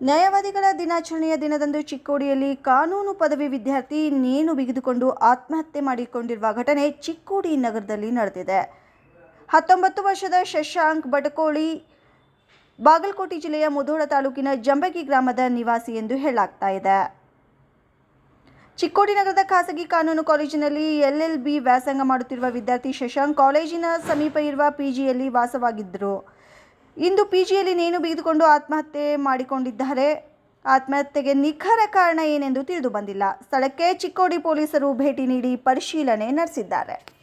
ನ್ಯಾಯವಾದಿಗಳ ದಿನಾಚರಣೆಯ ದಿನದಂದು ಚಿಕ್ಕೋಡಿಯಲ್ಲಿ ಕಾನೂನು ಪದವಿ ವಿದ್ಯಾರ್ಥಿ ನೇಣು ಬಿಗಿದುಕೊಂಡು ಆತ್ಮಹತ್ಯೆ ಮಾಡಿಕೊಂಡಿರುವ ಘಟನೆ ಚಿಕ್ಕೋಡಿ ನಗರದಲ್ಲಿ ನಡೆದಿದೆ. ಹತ್ತೊಂಬತ್ತು ವರ್ಷದ ಶಶಾಂಕ್ ಬಟಕೋಳಿ ಬಾಗಲಕೋಟೆ ಜಿಲ್ಲೆಯ ಮುಧೋಳ ತಾಲೂಕಿನ ಜಂಬಗಿ ಗ್ರಾಮದ ನಿವಾಸಿ ಎಂದು ಹೇಳಲಾಗ್ತಾ ಇದೆ. ಚಿಕ್ಕೋಡಿ ನಗರದ ಖಾಸಗಿ ಕಾನೂನು ಕಾಲೇಜಿನಲ್ಲಿ ಎಲ್ಎಲ್ಬಿ ವ್ಯಾಸಂಗ ಮಾಡುತ್ತಿರುವ ವಿದ್ಯಾರ್ಥಿ ಶಶಾಂಕ್ ಕಾಲೇಜಿನ ಸಮೀಪ ಇರುವ ಪಿಜಿಯಲ್ಲಿ ವಾಸವಾಗಿದ್ದರು. ಇಂದು ಪಿಜಿಯಲ್ಲಿ ನೇಣು ಬಿಗಿದುಕೊಂಡು ಆತ್ಮಹತ್ಯೆ ಮಾಡಿಕೊಂಡಿದ್ದಾರೆ. ಆತ್ಮಹತ್ಯೆಗೆ ನಿಖರ ಕಾರಣ ಏನೆಂದು ತಿಳಿದು ಬಂದಿಲ್ಲ. ಸ್ಥಳಕ್ಕೆ ಚಿಕ್ಕೋಡಿ ಪೊಲೀಸರು ಭೇಟಿ ನೀಡಿ ಪರಿಶೀಲನೆ ನಡೆಸಿದ್ದಾರೆ.